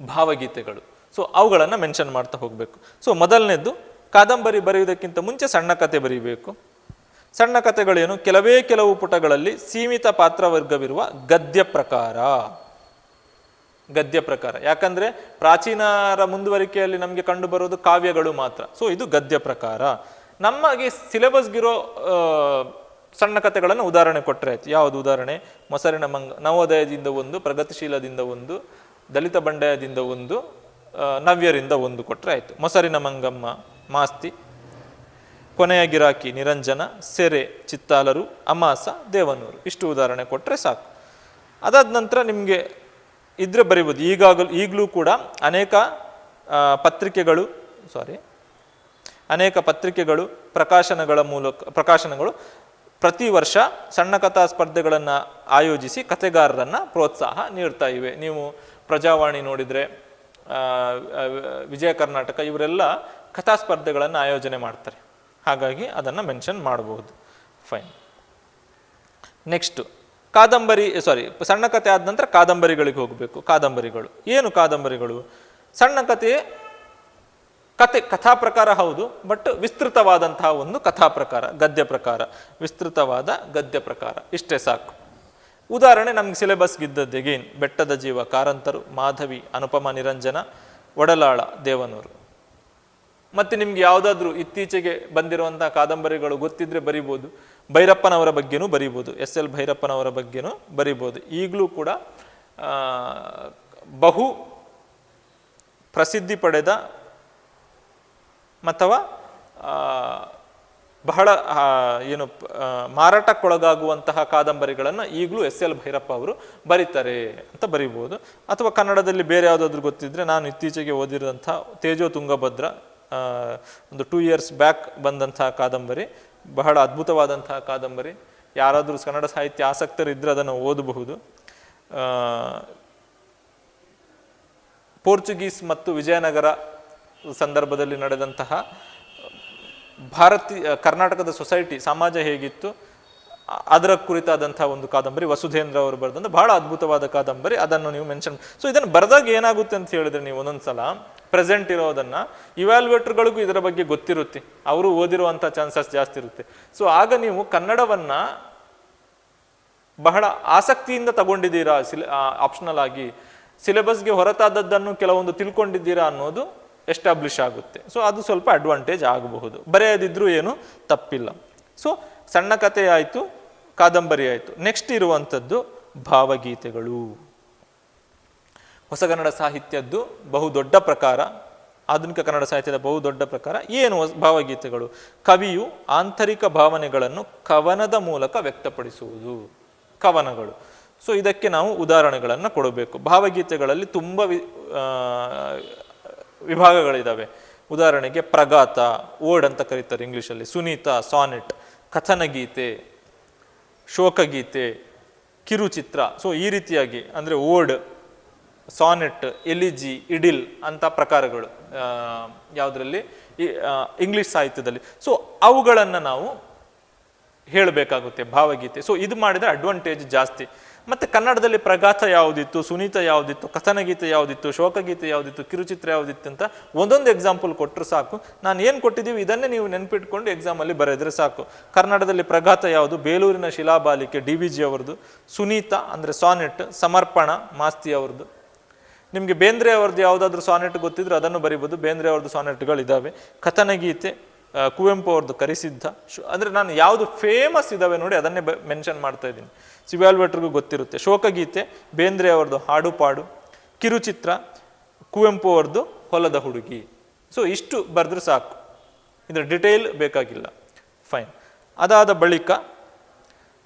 ಭಾವಗೀತೆಗಳು. ಸೊ ಅವುಗಳನ್ನು ಮೆನ್ಷನ್ ಮಾಡ್ತಾ ಹೋಗಬೇಕು. ಸೊ ಮೊದಲನೇದ್ದು ಕಾದಂಬರಿ ಬರೆಯುವುದಕ್ಕಿಂತ ಮುಂಚೆ ಸಣ್ಣ ಕತೆ ಬರೀಬೇಕು. ಸಣ್ಣ ಕಥೆಗಳೇನು ಕೆಲವೇ ಕೆಲವು ಪುಟಗಳಲ್ಲಿ ಸೀಮಿತ ಪಾತ್ರವರ್ಗವಿರುವ ಗದ್ಯ ಪ್ರಕಾರ. ಗದ್ಯ ಪ್ರಕಾರ. ಯಾಕಂದ್ರೆ ಪ್ರಾಚೀನರ ಮುಂದುವರಿಕೆಯಲ್ಲಿ ನಮಗೆ ಕಂಡು ಬರೋದು ಕಾವ್ಯಗಳು ಮಾತ್ರ. ಸೊ ಇದು ಗದ್ಯ ಪ್ರಕಾರ. ನಮಗೆ ಸಿಲೆಬಸ್ಗಿರೋ ಸಣ್ಣ ಕಥೆಗಳನ್ನು ಉದಾಹರಣೆ ಕೊಟ್ಟರೆ ಆಯ್ತು. ಯಾವುದು ಉದಾಹರಣೆ? ಮೊಸರಿನ ಮಂಗ, ನವೋದಯದಿಂದ ಒಂದು, ಪ್ರಗತಿಶೀಲದಿಂದ ಒಂದು, ದಲಿತ ಬಂಡಾಯದಿಂದ ಒಂದು ನವ್ಯರಿಂದ ಒಂದು ಕೊಟ್ಟರೆ ಆಯ್ತು. ಮೊಸರಿನ ಮಂಗಮ್ಮ, ಮಾಸ್ತಿ ಕೊನೆಯ ಗಿರಾಕಿ ನಿರಂಜನ, ಸೆರೆ, ಚಿತ್ತಾಲರು, ಅಮಾಸ, ದೇವನೂರು. ಇಷ್ಟು ಉದಾಹರಣೆ ಕೊಟ್ಟರೆ ಸಾಕು. ಅದಾದ ನಂತರ ನಿಮಗೆ ಇದ್ರೆ ಬರಿಬೋದು. ಈಗಾಗಲೂ, ಈಗಲೂ ಕೂಡ ಅನೇಕ ಪತ್ರಿಕೆಗಳು ಸಾರಿ ಅನೇಕ ಪತ್ರಿಕೆಗಳು, ಪ್ರಕಾಶನಗಳ ಮೂಲಕ, ಪ್ರಕಾಶನಗಳು ಪ್ರತಿ ವರ್ಷ ಸಣ್ಣ ಕಥಾ ಸ್ಪರ್ಧೆಗಳನ್ನು ಆಯೋಜಿಸಿ ಕಥೆಗಾರರನ್ನು ಪ್ರೋತ್ಸಾಹ ನೀಡ್ತಾ ಇವೆ. ನೀವು ಪ್ರಜಾವಾಣಿ ನೋಡಿದರೆ ವಿಜಯ ಕರ್ನಾಟಕ ಇವರೆಲ್ಲ ಕಥಾ ಸ್ಪರ್ಧೆಗಳನ್ನು ಆಯೋಜನೆ ಮಾಡ್ತಾರೆ. ಹಾಗಾಗಿ ಅದನ್ನು ಮೆನ್ಷನ್ ಮಾಡಬಹುದು ಫೈನ್. ನೆಕ್ಸ್ಟು, ಕಾದಂಬರಿ, ಸಾರಿ, ಸಣ್ಣ ಕಥೆ ಆದ ನಂತರ ಕಾದಂಬರಿಗಳಿಗೆ ಹೋಗಬೇಕು. ಕಾದಂಬರಿಗಳು. ಏನು ಕಾದಂಬರಿಗಳು? ಸಣ್ಣ ಕಥೆ ಕತೆ ಕಥಾ ಪ್ರಕಾರ ಹೌದು, ಬಟ್ ವಿಸ್ತೃತವಾದಂತಹ ಒಂದು ಕಥಾ ಪ್ರಕಾರ ಗದ್ಯ ಪ್ರಕಾರ ವಿಸ್ತೃತವಾದ ಗದ್ಯ ಪ್ರಕಾರ ಇಷ್ಟೇ ಸಾಕು. ಉದಾಹರಣೆ, ನಮ್ಗೆ ಸಿಲೆಬಸ್ಗಿದ್ದದ್ದು ಎಗೇನ್ ಬೆಟ್ಟದ ಜೀವ, ಕಾರಂತರು, ಮಾಧವಿ, ಅನುಪಮ, ನಿರಂಜನ, ಒಡಲಾಳ, ದೇವನೂರು. ಮತ್ತೆ ನಿಮ್ಗೆ ಯಾವುದಾದ್ರೂ ಇತ್ತೀಚೆಗೆ ಬಂದಿರುವಂತಹ ಕಾದಂಬರಿಗಳು ಗೊತ್ತಿದ್ರೆ ಬರಿಬೋದು. ಭೈರಪ್ಪನವರ ಬಗ್ಗೆನೂ ಬರಿಬೋದು. ಎಸ್ ಎಲ್ ಭೈರಪ್ಪನವರ ಬಗ್ಗೆನೂ ಬರಿಬೋದು. ಈಗಲೂ ಕೂಡ ಬಹು ಪ್ರಸಿದ್ಧಿ ಪಡೆದ ಅಥವಾ ಬಹಳ ಏನು ಮಾರಾಟಕ್ಕೊಳಗಾಗುವಂತಹ ಕಾದಂಬರಿಗಳನ್ನು ಈಗಲೂ ಎಸ್ ಎಲ್ ಭೈರಪ್ಪ ಅವರು ಬರೀತಾರೆ ಅಂತ ಬರಿಬೋದು ಅಥವಾ ಕನ್ನಡದಲ್ಲಿ ಬೇರೆ ಯಾವುದಾದ್ರೂ ಗೊತ್ತಿದ್ದರೆ ನಾನು ಇತ್ತೀಚೆಗೆ ಓದಿರೋಂಥ ತೇಜೋ ತುಂಗಭದ್ರ ಒಂದು ಟೂ ಇಯರ್ಸ್ ಬ್ಯಾಕ್ ಬಂದಂತಹ ಕಾದಂಬರಿ, ಬಹಳ ಅದ್ಭುತವಾದಂತಹ ಕಾದಂಬರಿ. ಯಾರಾದರೂ ಕನ್ನಡ ಸಾಹಿತ್ಯ ಆಸಕ್ತರಿದ್ದರೆ ಅದನ್ನು ಓದಬಹುದು. ಪೋರ್ಚುಗೀಸ್ ಮತ್ತು ವಿಜಯನಗರ ಸಂದರ್ಭದಲ್ಲಿ ನಡೆದಂತಹ ಭಾರತೀಯ, ಕರ್ನಾಟಕದ ಸೊಸೈಟಿ ಸಮಾಜ ಹೇಗಿತ್ತು, ಅದರ ಕುರಿತಾದಂತಹ ಒಂದು ಕಾದಂಬರಿ, ವಸುಧೇಂದ್ರ ಅವರು ಬರೆದಂತ ಬಹಳ ಅದ್ಭುತವಾದ ಕಾದಂಬರಿ, ಅದನ್ನು ನೀವು ಮೆನ್ಷನ್ ಸೊ ಇದನ್ನು ಬರೆದಾಗ ಏನಾಗುತ್ತೆ ಅಂತ ಹೇಳಿದ್ರೆ ನೀವು ಒಂದೊಂದ್ಸಲ ಪ್ರೆಸೆಂಟ್ ಇರೋದನ್ನ ಇವ್ಯಾಲ್ಯುವೇಟರ್ಗಳಿಗೂ ಇದರ ಬಗ್ಗೆ ಗೊತ್ತಿರುತ್ತೆ. ಅವರು ಓದಿರುವಂಥ ಚಾನ್ಸಸ್ ಜಾಸ್ತಿ ಇರುತ್ತೆ. ಸೊ ಆಗ ನೀವು ಕನ್ನಡವನ್ನ ಬಹಳ ಆಸಕ್ತಿಯಿಂದ ತಗೊಂಡಿದ್ದೀರಾ, ಸಿಲೆ ಆಪ್ಷನಲ್ ಆಗಿ ಸಿಲೆಬಸ್ಗೆ ಹೊರತಾದದ್ದನ್ನು ಕೆಲವೊಂದು ತಿಳ್ಕೊಂಡಿದ್ದೀರಾ ಅನ್ನೋದು ಎಸ್ಟಾಬ್ಲಿಷ್ ಆಗುತ್ತೆ. ಸೊ ಅದು ಸ್ವಲ್ಪ ಅಡ್ವಾಂಟೇಜ್ ಆಗಬಹುದು. ಬರೆಯದಿದ್ರೂ ಏನು ತಪ್ಪಿಲ್ಲ. ಸೊ ಸಣ್ಣ ಕಥೆ ಆಯಿತು, ಕಾದಂಬರಿ ಆಯಿತು. ನೆಕ್ಸ್ಟ್ ಇರುವಂಥದ್ದು ಭಾವಗೀತೆಗಳು. ಹೊಸಗನ್ನಡ ಸಾಹಿತ್ಯದ್ದು ಬಹು ದೊಡ್ಡ ಪ್ರಕಾರ, ಆಧುನಿಕ ಕನ್ನಡ ಸಾಹಿತ್ಯದ ಬಹು ದೊಡ್ಡ ಪ್ರಕಾರ ಏನು ಭಾವಗೀತೆಗಳು? ಕವಿಯು ಆಂತರಿಕ ಭಾವನೆಗಳನ್ನು ಕವನದ ಮೂಲಕ ವ್ಯಕ್ತಪಡಿಸುವುದು. ಕವನಗಳು. ಸೊ ಇದಕ್ಕೆ ನಾವು ಉದಾಹರಣೆಗಳನ್ನು ಕೊಡಬೇಕು. ಭಾವಗೀತೆಗಳಲ್ಲಿ ತುಂಬ ವಿಭಾಗಗಳಿದ್ದಾವೆ ಉದಾಹರಣೆಗೆ ಪ್ರಗಾತ ಓಡ್ ಅಂತ ಕರೀತಾರೆ ಇಂಗ್ಲೀಷಲ್ಲಿ, ಸುನೀತ, ಸಾನೆಟ್, ಕಥನಗೀತೆ, ಶೋಕಗೀತೆ, ಕಿರುಚಿತ್ರ. ಸೊ ಈ ರೀತಿಯಾಗಿ ಅಂದರೆ ಓಡ್ ಸಾನೆಟ್, ಎಲಿಜಿ, ಇಡಿಲ್ ಅಂತ ಪ್ರಕಾರಗಳು ಯಾವುದರಲ್ಲಿ ಇಂಗ್ಲಿಷ್ ಸಾಹಿತ್ಯದಲ್ಲಿ. ಸೊ ಅವುಗಳನ್ನು ನಾವು ಹೇಳಬೇಕಾಗುತ್ತೆ ಭಾವಗೀತೆ. ಸೊ ಇದು ಮಾಡಿದರೆ ಅಡ್ವಾಂಟೇಜ್ ಜಾಸ್ತಿ. ಮತ್ತೆ ಕನ್ನಡದಲ್ಲಿ ಪ್ರಗಾಥ ಯಾವುದಿತ್ತು, ಸುನೀತ ಯಾವುದಿತ್ತು, ಕಥನಗೀತೆ ಯಾವುದಿತ್ತು, ಶೋಕಗೀತೆ ಯಾವುದಿತ್ತು, ಕಿರುಚಿತ್ರ ಯಾವುದಿತ್ತು ಅಂತ ಒಂದೊಂದು ಎಕ್ಸಾಂಪಲ್ ಕೊಟ್ಟರು ಸಾಕು. ನಾನು ಏನು ಕೊಟ್ಟಿದ್ದೀವಿ ಇದನ್ನೇ ನೀವು ನೆನಪಿಟ್ಕೊಂಡು ಎಕ್ಸಾಮಲ್ಲಿ ಬರೆದ್ರೆ ಸಾಕು. ಕನ್ನಡದಲ್ಲಿ ಪ್ರಗಾಥ ಯಾವುದು? ಬೇಲೂರಿನ ಶಿಲಾಬಾಲಿಕೆ ಡಿ ವಿ ಜಿ ಅವರದು ಸುನೀತ ಅಂದರೆ ಸಾನೆಟ್, ಸಮರ್ಪಣ, ಮಾಸ್ತಿ ಅವ್ರದ್ದು. ನಿಮಗೆ ಬೇಂದ್ರೆ ಅವ್ರದ್ದು ಯಾವುದಾದ್ರೂ ಸಾನೆಟ್ ಗೊತ್ತಿದ್ರೆ ಅದನ್ನು ಬರಿಬೋದು. ಬೇಂದ್ರೆ ಅವ್ರದ್ದು ಸಾನೆಟ್ಗಳಿದ್ದಾವೆ ಕಥನಗೀತೆ ಕುವೆಂಪು ಅವ್ರದ್ದು ಕರಿಸಿದ್ಧ. ಶು- ಅಂದರೆ ನಾನು ಯಾವುದು ಫೇಮಸ್ ಇದಾವೆ ನೋಡಿ ಅದನ್ನೇ ಮೆನ್ಷನ್ ಮಾಡ್ತಾ ಇದ್ದೀನಿ. ಸಿವ್ಯಾಲ್ವೆಟ್ರಿಗೂ ಗೊತ್ತಿರುತ್ತೆ. ಶೋಕಗೀತೆ, ಬೇಂದ್ರೆ ಅವ್ರದ್ದು ಹಾಡು ಪಾಡು ಕಿರುಚಿತ್ರ, ಕುವೆಂಪು ಅವ್ರದ್ದು ಹೊಲದ ಹುಡುಗಿ. ಸೊ ಇಷ್ಟು ಬರೆದ್ರೆ ಸಾಕು. ಇದರ ಡಿಟೇಲ್ ಬೇಕಾಗಿಲ್ಲ. ಫೈನ್ ಅದಾದ ಬಳಿಕ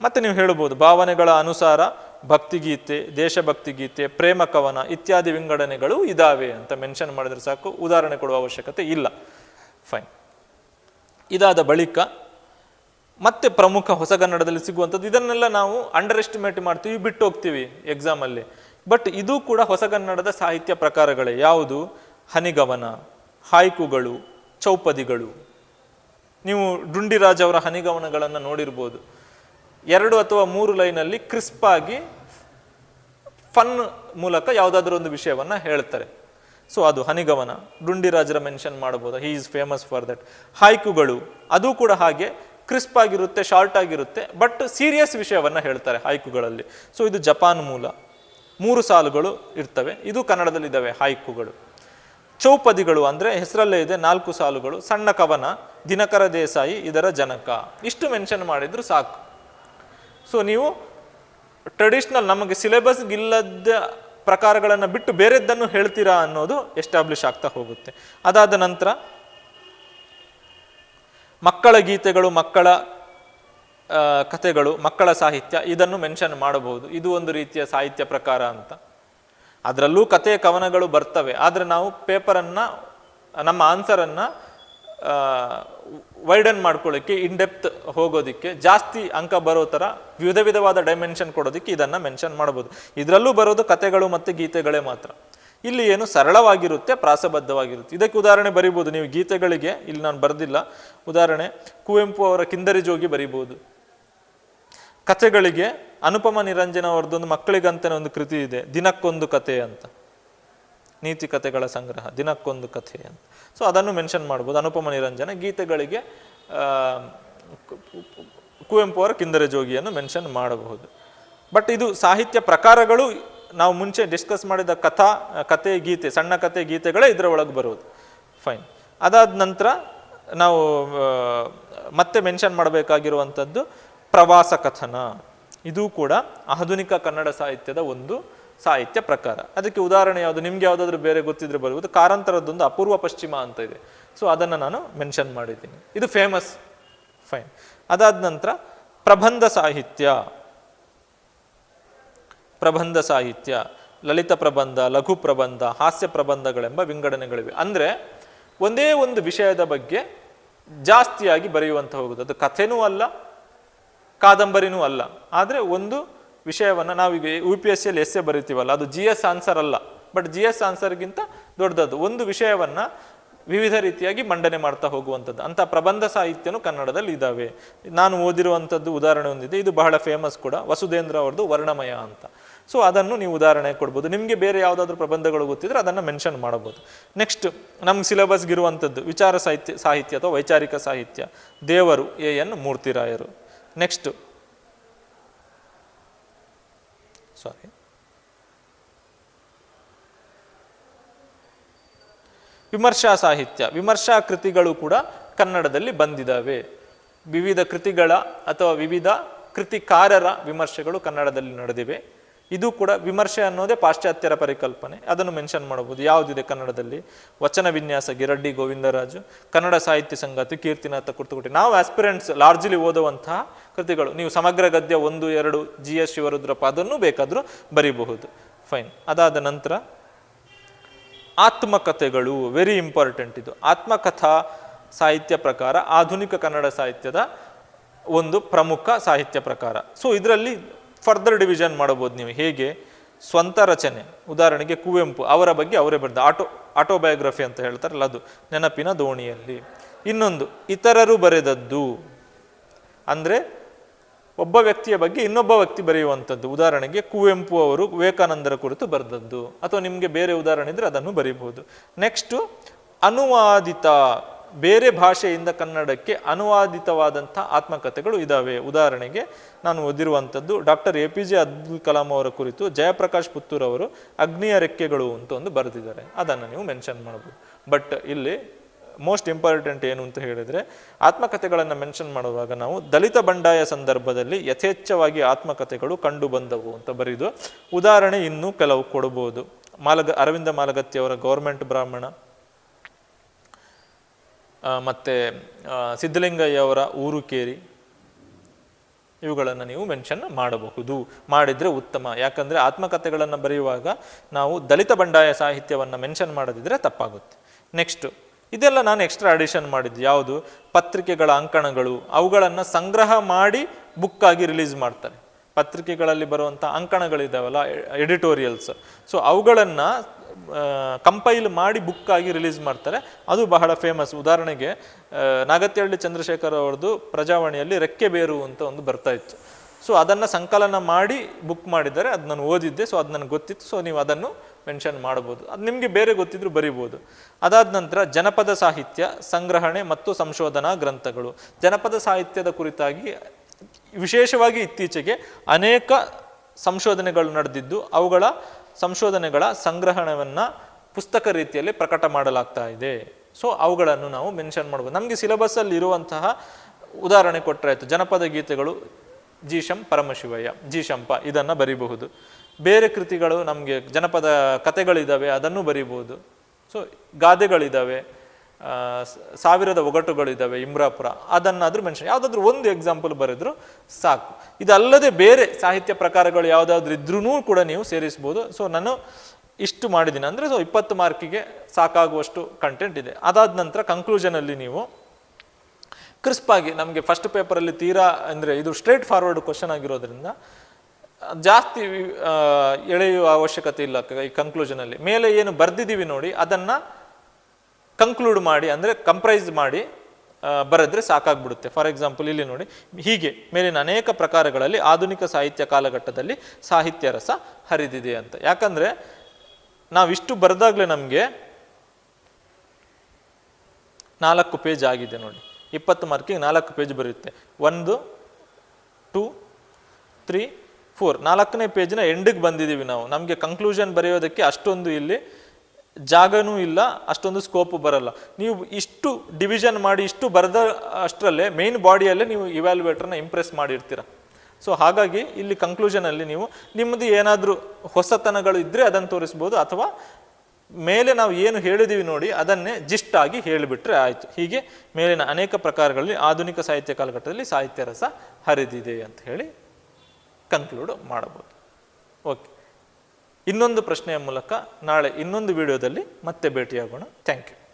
ಮತ್ತೆ ನೀವು ಹೇಳ್ಬೋದು, ಭಾವನೆಗಳ ಅನುಸಾರ ಭಕ್ತಿಗೀತೆ ದೇಶಭಕ್ತಿ ಗೀತೆ ಪ್ರೇಮ ಕವನ ಇತ್ಯಾದಿ ವಿಂಗಡಣೆಗಳು ಇದಾವೆ ಅಂತ ಮೆನ್ಷನ್ ಮಾಡಿದ್ರೆ ಸಾಕು. ಉದಾಹರಣೆ ಕೊಡುವ ಅವಶ್ಯಕತೆ ಇಲ್ಲ. ಫೈನ್ ಇದಾದ ಬಳಿಕ ಮತ್ತೆ ಪ್ರಮುಖ ಹೊಸಗನ್ನಡದಲ್ಲಿ ಸಿಗುವಂಥದ್ದು. ಇದನ್ನೆಲ್ಲ ನಾವು ಅಂಡರ್ ಎಸ್ಟಿಮೇಟ್ ಮಾಡ್ತೀವಿ, ಬಿಟ್ಟು ಹೋಗ್ತೀವಿ ಎಕ್ಸಾಮಲ್ಲಿ ಬಟ್ ಇದು ಕೂಡ ಹೊಸಗನ್ನಡದ ಸಾಹಿತ್ಯ ಪ್ರಕಾರಗಳೇ. ಯಾವುದು? ಹನಿಗವನ ಹಾಯ್ಕುಗಳು ಚೌಪದಿಗಳು. ನೀವು ಡುಂಡಿರಾಜ್ ಅವರ ಹನಿಗವನಗಳನ್ನು ನೋಡಿರ್ಬೋದು. ಎರಡು ಅಥವಾ ಮೂರು ಲೈನಲ್ಲಿ ಕ್ರಿಸ್ಪಾಗಿ ಫನ್ ಮೂಲಕ ಯಾವುದಾದ್ರೂ ಒಂದು ವಿಷಯವನ್ನು ಹೇಳ್ತಾರೆ. ಸೊ ಅದು ಹನಿಗವನ. ಡುಂಡಿರಾಜರ ಮೆನ್ಷನ್ ಮಾಡಬಹುದು he is famous for that ಹಾಯ್ಕುಗಳು ಅದು ಕೂಡ ಹಾಗೆ ಕ್ರಿಸ್ಪ್ ಆಗಿರುತ್ತೆ, ಶಾರ್ಟ್ ಆಗಿರುತ್ತೆ, ಬಟ್ ಸೀರಿಯಸ್ ವಿಷಯವನ್ನು ಹೇಳ್ತಾರೆ ಹಾಯ್ಕುಗಳಲ್ಲಿ ಸೊ ಇದು ಜಪಾನ್ ಮೂಲ. ಮೂರು ಸಾಲುಗಳು ಇರ್ತವೆ. ಇದು ಕನ್ನಡದಲ್ಲಿದ್ದಾವೆ ಹಾಯ್ಕುಗಳು ಚೌಪದಿಗಳು ಅಂದರೆ ಹೆಸರಲ್ಲೇ ಇದೆ ನಾಲ್ಕು ಸಾಲುಗಳು. ಸಣ್ಣ ಕವನ, ದಿನಕರ ದೇಸಾಯಿ, ಇದರ ಜನಕ. ಇಷ್ಟು ಮೆನ್ಷನ್ ಮಾಡಿದ್ರು ಸಾಕು. ಸೊ ನೀವು ಟ್ರೆಡಿಷ್ನಲ್ ನಮಗೆ ಸಿಲೆಬಸ್ಗಿಲ್ಲದ ಪ್ರಕಾರಗಳನ್ನು ಬಿಟ್ಟು ಬೇರೆದ್ದನ್ನು ಹೇಳ್ತೀರಾ ಅನ್ನೋದು ಎಸ್ಟಾಬ್ಲಿಷ್ ಆಗ್ತಾ ಹೋಗುತ್ತೆ. ಅದಾದ ನಂತರ ಮಕ್ಕಳ ಗೀತೆಗಳು, ಮಕ್ಕಳ ಕಥೆಗಳು, ಮಕ್ಕಳ ಸಾಹಿತ್ಯ ಇದನ್ನು ಮೆನ್ಷನ್ ಮಾಡಬಹುದು. ಇದು ಒಂದು ರೀತಿಯ ಸಾಹಿತ್ಯ ಪ್ರಕಾರ ಅಂತ. ಅದರಲ್ಲೂ ಕತೆ ಕವನಗಳು ಬರ್ತವೆ. ಆದರೆ ನಾವು ಪೇಪರನ್ನು, ನಮ್ಮ ಆನ್ಸರನ್ನು ವೈಡನ್ ಮಾಡ್ಕೊಳ್ಳಿಕ್ಕೆ ಇನ್ ಡೆಪ್ತ್ ಹೋಗೋದಕ್ಕೆ, ಜಾಸ್ತಿ ಅಂಕ ಬರೋ ಥರ ವಿಧ ವಿಧವಾದ ಡೈಮೆನ್ಷನ್ ಕೊಡೋದಕ್ಕೆ ಇದನ್ನು ಮೆನ್ಷನ್ ಮಾಡ್ಬೋದು ಇದರಲ್ಲೂ ಬರೋದು ಕತೆಗಳು ಮತ್ತು ಗೀತೆಗಳೇ ಮಾತ್ರ. ಇಲ್ಲಿ ಏನು ಸರಳವಾಗಿರುತ್ತೆ, ಪ್ರಾಸಬದ್ಧವಾಗಿರುತ್ತೆ. ಇದಕ್ಕೆ ಉದಾಹರಣೆ ಬರಿಬೋದು ನೀವು ಗೀತೆಗಳಿಗೆ, ಇಲ್ಲಿ ನಾನು ಬರೆದಿಲ್ಲ, ಉದಾಹರಣೆ, ಕುವೆಂಪು ಅವರ ಕಿಂದರಿ ಜೋಗಿ ಬರಿಬೋದು ಕಥೆಗಳಿಗೆ, ಅನುಪಮ ನಿರಂಜನ ಅವರದೊಂದು ಮಕ್ಕಳಿಗಂತನೇ ಒಂದು ಕೃತಿ ಇದೆ, ದಿನಕ್ಕೊಂದು ಕಥೆ ಅಂತ. ನೀತಿ ಕಥೆಗಳ ಸಂಗ್ರಹ, ದಿನಕ್ಕೊಂದು ಕಥೆ ಅಂತ. ಸೊ ಅದನ್ನು ಮೆನ್ಷನ್ ಮಾಡ್ಬೋದು. ಅನುಪಮ ನಿರಂಜನ ಗೀತೆಗಳಿಗೆ ಕುವೆಂಪು ಅವರ ಕಿಂದರೆ ಜೋಗಿಯನ್ನು ಮೆನ್ಷನ್ ಮಾಡಬಹುದು. ಬಟ್ ಇದು ಸಾಹಿತ್ಯ ಪ್ರಕಾರಗಳು ನಾವು ಮುಂಚೆ ಡಿಸ್ಕಸ್ ಮಾಡಿದ ಕಥಾ ಕತೆ ಗೀತೆ, ಸಣ್ಣ ಕತೆ ಗೀತೆಗಳೇ ಇದರ ಒಳಗೆ ಬರುವುದು ಫೈನ್ ಅದಾದ ನಂತರ ನಾವು ಮತ್ತೆ ಮೆನ್ಷನ್ ಮಾಡಬೇಕಾಗಿರುವಂಥದ್ದು ಪ್ರವಾಸ ಕಥನ. ಇದು ಕೂಡ ಆಧುನಿಕ ಕನ್ನಡ ಸಾಹಿತ್ಯದ ಒಂದು ಸಾಹಿತ್ಯ ಪ್ರಕಾರ. ಅದಕ್ಕೆ ಉದಾಹರಣೆ ಯಾವುದು? ನಿಮ್ಗೆ ಯಾವುದಾದ್ರೂ ಬೇರೆ ಗೊತ್ತಿದ್ರೆ ಬರುವುದು ಕಾರಂತರದ್ದೊಂದು ಅಪೂರ್ವ ಪಶ್ಚಿಮ ಅಂತ ಇದೆ. ಸೊ ಅದನ್ನು ನಾನು ಮೆನ್ಷನ್ ಮಾಡಿದ್ದೀನಿ. ಇದು ಫೇಮಸ್ ಫೈನ್ ಅದಾದ ನಂತರ ಪ್ರಬಂಧ ಸಾಹಿತ್ಯ. ಪ್ರಬಂಧ ಸಾಹಿತ್ಯ, ಲಲಿತ ಪ್ರಬಂಧ, ಲಘು ಪ್ರಬಂಧ, ಹಾಸ್ಯ ಪ್ರಬಂಧಗಳೆಂಬ ವಿಂಗಡಣೆಗಳಿವೆ ಅಂದರೆ ಒಂದೇ ಒಂದು ವಿಷಯದ ಬಗ್ಗೆ ಜಾಸ್ತಿಯಾಗಿ ಬರೆಯುವಂತ ಹೋಗುದು. ಅದು ಕಥೆನೂ ಅಲ್ಲ, ಕಾದಂಬರಿನೂ ಅಲ್ಲ. ಆದರೆ ಒಂದು ವಿಷಯವನ್ನು ನಾವೀಗ ಯು ಪಿ ಎಸ್ ಸಿಯಲ್ಲಿ ಎಸ್ಸೆ ಬರಿತೀವಲ್ಲ, ಅದು ಜಿ ಎಸ್ ಆನ್ಸರ್ ಅಲ್ಲ. ಬಟ್ ಜಿ ಎಸ್ ಆನ್ಸರ್ಗಿಂತ ದೊಡ್ಡದು. ಒಂದು ವಿಷಯವನ್ನು ವಿವಿಧ ರೀತಿಯಾಗಿ ಮಂಡನೆ ಮಾಡ್ತಾ ಹೋಗುವಂಥದ್ದು. ಅಂಥ ಪ್ರಬಂಧ ಸಾಹಿತ್ಯನೂ ಕನ್ನಡದಲ್ಲಿ ಇದ್ದಾವೆ. ನಾನು ಓದಿರುವಂಥದ್ದು ಉದಾಹರಣೆ ಒಂದಿದೆ. ಇದು ಬಹಳ ಫೇಮಸ್ ಕೂಡ. ವಸುಧೇಂದ್ರ ಅವ್ರದ್ದು ವರ್ಣಮಯ ಅಂತ. ಸೊ ಅದನ್ನು ನೀವು ಉದಾಹರಣೆ ಕೊಡ್ಬೋದು. ನಿಮಗೆ ಬೇರೆ ಯಾವುದಾದ್ರೂ ಪ್ರಬಂಧಗಳು ಗೊತ್ತಿದ್ರೆ ಅದನ್ನು ಮೆನ್ಷನ್ ಮಾಡಬಹುದು ನೆಕ್ಸ್ಟ್ ನಮ್ಮ ಸಿಲೆಬಸ್ಗೆ ಇರುವಂಥದ್ದು ವಿಚಾರ ಸಾಹಿತ್ಯ ಸಾಹಿತ್ಯ ಅಥವಾ ವೈಚಾರಿಕ ಸಾಹಿತ್ಯ. ದೇವರು, ಎ ಎನ್ ಮೂರ್ತಿರಾಯರು. ನೆಕ್ಸ್ಟ್ ಸಾರಿ ವಿಮರ್ಶಾ ಸಾಹಿತ್ಯ. ವಿಮರ್ಶಾ ಕೃತಿಗಳು ಕೂಡ ಕನ್ನಡದಲ್ಲಿ ಬಂದಿದ್ದಾವೆ. ವಿವಿಧ ಕೃತಿಗಳ ಅಥವಾ ವಿವಿಧ ಕೃತಿಕಾರರ ವಿಮರ್ಶೆಗಳು ಕನ್ನಡದಲ್ಲಿ ನಡೆದಿವೆ. ಇದು ಕೂಡ ವಿಮರ್ಶೆ ಅನ್ನೋದೇ ಪಾಶ್ಚಾತ್ಯರ ಪರಿಕಲ್ಪನೆ. ಅದನ್ನು ಮೆನ್ಷನ್ ಮಾಡಬಹುದು. ಯಾವುದಿದೆ ಕನ್ನಡದಲ್ಲಿ? ವಚನ ವಿನ್ಯಾಸ, ಗಿರಡ್ಡಿ, ಗೋವಿಂದರಾಜು, ಕನ್ನಡ ಸಾಹಿತ್ಯ ಸಂಗಾತಿ, ಕೀರ್ತಿನಾಥ, ಕುರ್ತುಕುಟಿ. ನಾವು ಆಸ್ಪಿರೆಂಟ್ಸ್ ಲಾರ್ಜ್ಲಿ ಓದುವಂತಹ ಕೃತಿಗಳು. ನೀವು ಸಮಗ್ರ ಗದ್ಯ ಒಂದು, ಎರಡು, ಜಿ ಎಸ್ ಶಿವರುದ್ರಪ್ಪ ಅದನ್ನು ಬೇಕಾದರೂ ಬರೀಬಹುದು. ಫೈನ್ ಅದಾದ ನಂತರ, ಆತ್ಮಕಥೆಗಳು. ವೆರಿ ಇಂಪಾರ್ಟೆಂಟ್ ಇದು. ಆತ್ಮಕಥಾ ಸಾಹಿತ್ಯ ಪ್ರಕಾರ, ಆಧುನಿಕ ಕನ್ನಡ ಸಾಹಿತ್ಯದ ಒಂದು ಪ್ರಮುಖ ಸಾಹಿತ್ಯ ಪ್ರಕಾರ. ಸೊ ಇದರಲ್ಲಿ ಫರ್ದರ್ ಡಿವಿಷನ್ ಮಾಡಬಹುದು ನೀವು. ಹೇಗೆ? ಸ್ವಂತ ರಚನೆ. ಉದಾಹರಣೆಗೆ ಕುವೆಂಪು, ಅವರ ಬಗ್ಗೆ ಅವರೇ ಬರೆದ ಆಟೋ, ಆಟೋಬಯೋಗ್ರಫಿ ಅಂತ ಹೇಳ್ತಾರಲ್ಲ ಅದು, ನೆನಪಿನ ದೋಣಿಯಲ್ಲಿ. ಇನ್ನೊಂದು, ಇತರರು ಬರೆದದ್ದು. ಅಂದರೆ, ಒಬ್ಬ ವ್ಯಕ್ತಿಯ ಬಗ್ಗೆ ಇನ್ನೊಬ್ಬ ವ್ಯಕ್ತಿ ಬರೆಯುವಂಥದ್ದು. ಉದಾಹರಣೆಗೆ ಕುವೆಂಪು ಅವರು ವಿವೇಕಾನಂದರ ಕುರಿತು ಬರೆದದ್ದು. ಅಥವಾ ನಿಮಗೆ ಬೇರೆ ಉದಾಹರಣೆ ಇದ್ರೆ ಅದನ್ನು ಬರೀಬಹುದು. ನೆಕ್ಸ್ಟು ಅನುವಾದಿತ. ಬೇರೆ ಭಾಷೆಯಿಂದ ಕನ್ನಡಕ್ಕೆ ಅನುವಾದಿತವಾದಂಥ ಆತ್ಮಕಥೆಗಳು ಇದ್ದಾವೆ ಉದಾಹರಣೆಗೆ ನಾನು ಓದಿರುವಂಥದ್ದು doctor A P J Abdul Kalam ಅವರ ಕುರಿತು ಜಯಪ್ರಕಾಶ್ ಪುತ್ತೂರ್ ಅವರು ಅಗ್ನಿಯ ರೆಕ್ಕೆಗಳು ಅಂತ ಒಂದು ಬರೆದಿದ್ದಾರೆ. ಅದನ್ನು ನೀವು ಮೆನ್ಷನ್ ಮಾಡಬಹುದು ಬಟ್ ಇಲ್ಲಿ ಮೋಸ್ಟ್ ಇಂಪಾರ್ಟೆಂಟ್ ಏನು ಅಂತ ಹೇಳಿದರೆ ಆತ್ಮಕಥೆಗಳನ್ನು ಮೆನ್ಷನ್ ಮಾಡುವಾಗ ನಾವು ದಲಿತ ಬಂಡಾಯ ಸಂದರ್ಭದಲ್ಲಿ ಯಥೇಚ್ಛವಾಗಿ ಆತ್ಮಕಥೆಗಳು ಕಂಡು ಬಂದವು ಅಂತ ಬರೆದು ಉದಾಹರಣೆ ಇನ್ನೂ ಕೆಲವು ಕೊಡಬಹುದು ಮಾಲಗ ಅರವಿಂದ ಮಾಲಗತ್ತಿಯವರ ಗೌರ್ಮೆಂಟ್ ಬ್ರಾಹ್ಮಣ ಮತ್ತೆ ಸಿದ್ಧಲಿಂಗಯ್ಯವರ ಸಿದ್ಧಲಿಂಗಯ್ಯ ಅವರ ಊರು ಕೇರಿ ಇವುಗಳನ್ನು ನೀವು ಮೆನ್ಷನ್ ಮಾಡಬಹುದು. ಮಾಡಿದರೆ ಉತ್ತಮ. ಯಾಕಂದರೆ ಆತ್ಮಕಥೆಗಳನ್ನು ಬರೆಯುವಾಗ ನಾವು ದಲಿತ ಬಂಡಾಯ ಸಾಹಿತ್ಯವನ್ನು ಮೆನ್ಷನ್ ಮಾಡದಿದ್ರೆ ತಪ್ಪಾಗುತ್ತೆ. ನೆಕ್ಸ್ಟು ಇದೆಲ್ಲ ನಾನು ಎಕ್ಸ್ಟ್ರಾ ಅಡಿಷನ್ ಮಾಡಿದ್ದು. ಯಾವುದು? ಪತ್ರಿಕೆಗಳ ಅಂಕಣಗಳು. ಅವುಗಳನ್ನು ಸಂಗ್ರಹ ಮಾಡಿ ಬುಕ್ ಆಗಿ ರಿಲೀಸ್ ಮಾಡ್ತಾರೆ. ಪತ್ರಿಕೆಗಳಲ್ಲಿ ಬರುವಂಥ ಅಂಕಣಗಳಿದ್ದಾವಲ್ಲ ಎಡಿಟೋರಿಯಲ್ಸ್ ಸೊ ಅವುಗಳನ್ನು ಕಂಪೈಲ್ ಮಾಡಿ ಬುಕ್ ಆಗಿ ರಿಲೀಸ್ ಮಾಡ್ತಾರೆ. ಅದು ಬಹಳ ಫೇಮಸ್ ಉದಾಹರಣೆಗೆ ನಾಗತ್ಯಹಳ್ಳಿ ಚಂದ್ರಶೇಖರ್ ಅವ್ರದ್ದು ಪ್ರಜಾವಾಣಿಯಲ್ಲಿ ರೆಕ್ಕೆ ಬೇರು ಅಂತ ಒಂದು ಬರ್ತಾ ಇತ್ತು. ಸೊ ಅದನ್ನು ಸಂಕಲನ ಮಾಡಿ ಬುಕ್ ಮಾಡಿದ್ದಾರೆ. ಅದು ನಾನು ಓದಿದ್ದೆ ಸೊ ಅದು ನನಗೆ ಗೊತ್ತಿತ್ತು. ಸೊ ನೀವು ಅದನ್ನು ಮೆನ್ಷನ್ ಮಾಡ್ಬೋದು ಅದು ನಿಮಗೆ ಬೇರೆ ಗೊತ್ತಿದ್ರು ಬರಿಬೋದು ಅದಾದ ನಂತರ ಜನಪದ ಸಾಹಿತ್ಯ, ಸಂಗ್ರಹಣೆ ಮತ್ತು ಸಂಶೋಧನಾ ಗ್ರಂಥಗಳು. ಜನಪದ ಸಾಹಿತ್ಯದ ಕುರಿತಾಗಿ ವಿಶೇಷವಾಗಿ ಇತ್ತೀಚೆಗೆ ಅನೇಕ ಸಂಶೋಧನೆಗಳು ನಡೆದಿದ್ದು, ಅವುಗಳ ಸಂಶೋಧನೆಗಳ ಸಂಗ್ರಹಣವನ್ನು ಪುಸ್ತಕ ರೀತಿಯಲ್ಲಿ ಪ್ರಕಟ ಮಾಡಲಾಗ್ತಾ ಇದೆ. ಸೊ ಅವುಗಳನ್ನು ನಾವು ಮೆನ್ಷನ್ ಮಾಡ್ಬೋದು. ನಮಗೆ ಸಿಲೆಬಸ್ಸಲ್ಲಿ ಇರುವಂತಹ ಉದಾಹರಣೆ ಕೊಟ್ಟರೆ ಆಯಿತು. ಜನಪದ ಗೀತೆಗಳು ಜೀಶಂ ಪರಮಶಿವಯ್ಯ, ಜೀಶಂಪ ಇದನ್ನು ಬರಿಬಹುದು. ಬೇರೆ ಕೃತಿಗಳು ನಮಗೆ ಜನಪದ ಕಥೆಗಳಿದ್ದಾವೆ ಅದನ್ನು ಬರಿಬೋದು ಸೊ ಗಾದೆಗಳಿದ್ದಾವೆ ಸಾವಿರದ ಒಗಟುಗಳಿದ್ದಾವೆ ಇಮ್ರಾಪುರ. ಅದನ್ನಾದ್ರೂ ಮೆನ್ಷನ್ ಯಾವುದಾದ್ರೂ ಒಂದು ಎಕ್ಸಾಂಪಲ್ ಬರೆದ್ರು ಸಾಕು. ಇದಲ್ಲದೆ ಬೇರೆ ಸಾಹಿತ್ಯ ಪ್ರಕಾರಗಳು ಯಾವುದಾದ್ರೂ ಇದ್ರೂ ಕೂಡ ನೀವು ಸೇರಿಸ್ಬೋದು. ಸೊ ನಾನು ಇಷ್ಟು ಮಾಡಿದ್ದೀನಿ. ಅಂದರೆ ಸೊ ಇಪ್ಪತ್ತು ಮಾರ್ಕಿಗೆ ಸಾಕಾಗುವಷ್ಟು ಕಂಟೆಂಟ್ ಇದೆ. ಅದಾದ ನಂತರ ಕಂಕ್ಲೂಷನಲ್ಲಿ ನೀವು ಕ್ರಿಸ್ಪ್ ಆಗಿ ನಮಗೆ ಫಸ್ಟ್ ಪೇಪರಲ್ಲಿ ತೀರಾ ಅಂದರೆ ಇದು ಸ್ಟ್ರೇಟ್ ಫಾರ್ವರ್ಡ್ ಕ್ವಶನ್ ಆಗಿರೋದ್ರಿಂದ ಜಾಸ್ತಿ ಎಳೆಯುವ ಅವಶ್ಯಕತೆ ಇಲ್ಲ ಈ ಕಂಕ್ಲೂಷನಲ್ಲಿ ಮೇಲೆ ಏನು ಬರ್ದಿದ್ದೀವಿ ನೋಡಿ, ಅದನ್ನು ಕಂಕ್ಲೂಡ್ ಮಾಡಿ, ಅಂದರೆ ಕಂಪ್ರೈಸ್ ಮಾಡಿ ಬರೆದ್ರೆ ಸಾಕಾಗ್ಬಿಡುತ್ತೆ. ಫಾರ್ ಎಕ್ಸಾಂಪಲ್ ಇಲ್ಲಿ ನೋಡಿ, ಹೀಗೆ ಮೇಲಿನ ಅನೇಕ ಪ್ರಕಾರಗಳಲ್ಲಿ ಆಧುನಿಕ ಸಾಹಿತ್ಯ ಕಾಲಘಟ್ಟದಲ್ಲಿ ಸಾಹಿತ್ಯ ರಸ ಹರಿದಿದೆ ಅಂತ. ಯಾಕಂದರೆ ನಾವಿಷ್ಟು ಬರೆದಾಗಲೇ ನಮಗೆ ನಾಲ್ಕು ಪೇಜ್ ಆಗಿದೆ ನೋಡಿ. ಇಪ್ಪತ್ತು ಮಾರ್ಕಿಗೆ ನಾಲ್ಕು ಪೇಜ್ ಬರುತ್ತೆ. ಒಂದು ಟೂ ತ್ರೀ ಫೋರ್ ನಾಲ್ಕನೇ ಪೇಜ್ನ ಎಂಡಿಗೆ ಬಂದಿದ್ದೀವಿ ನಾವು. ನಮಗೆ ಕಂಕ್ಲೂಷನ್ ಬರೆಯೋದಕ್ಕೆ ಅಷ್ಟೊಂದು ಇಲ್ಲಿ ಜಾಗನೂ ಇಲ್ಲ, ಅಷ್ಟೊಂದು ಸ್ಕೋಪ್ ಬರಲ್ಲ. ನೀವು ಇಷ್ಟು ಡಿವಿಷನ್ ಮಾಡಿ ಇಷ್ಟು ಬರೆದ ಅಷ್ಟರಲ್ಲೇ ಮೇನ್ ಬಾಡಿಯಲ್ಲೇ ನೀವು ಇವ್ಯಾಲ್ಯುವೇಟರ್ನ ಇಂಪ್ರೆಸ್ ಮಾಡಿರ್ತೀರ. ಸೊ ಹಾಗಾಗಿ ಇಲ್ಲಿ ಕಂಕ್ಲೂಷನಲ್ಲಿ ನೀವು ನಿಮ್ಮದು ಏನಾದರೂ ಹೊಸತನಗಳು ಇದ್ದರೆ ಅದನ್ನು ತೋರಿಸ್ಬೋದು, ಅಥವಾ ಮೇಲೆ ನಾವು ಏನು ಹೇಳಿದೀವಿ ನೋಡಿ ಅದನ್ನೇ ಜಿಸ್ಟ್ ಆಗಿ ಹೇಳಿಬಿಟ್ರೆ ಆಯಿತು. ಹೀಗೆ ಮೇಲಿನ ಅನೇಕ ಪ್ರಕಾರಗಳಲ್ಲಿ ಆಧುನಿಕ ಸಾಹಿತ್ಯ ಕಾಲಘಟ್ಟದಲ್ಲಿ ಸಾಹಿತ್ಯ ರಸ ಹರಿದಿದೆ ಅಂತ ಹೇಳಿ ಕನ್ಕ್ಲೂಡ್ ಮಾಡಬಹುದು. ಓಕೆ ಇನ್ನೊಂದು ಪ್ರಶ್ನೆಯ ಮೂಲಕ ನಾಳೆ ಇನ್ನೊಂದು ವಿಡಿಯೋದಲ್ಲಿ ಮತ್ತೆ ಭೇಟಿಯಾಗೋಣ. Thank you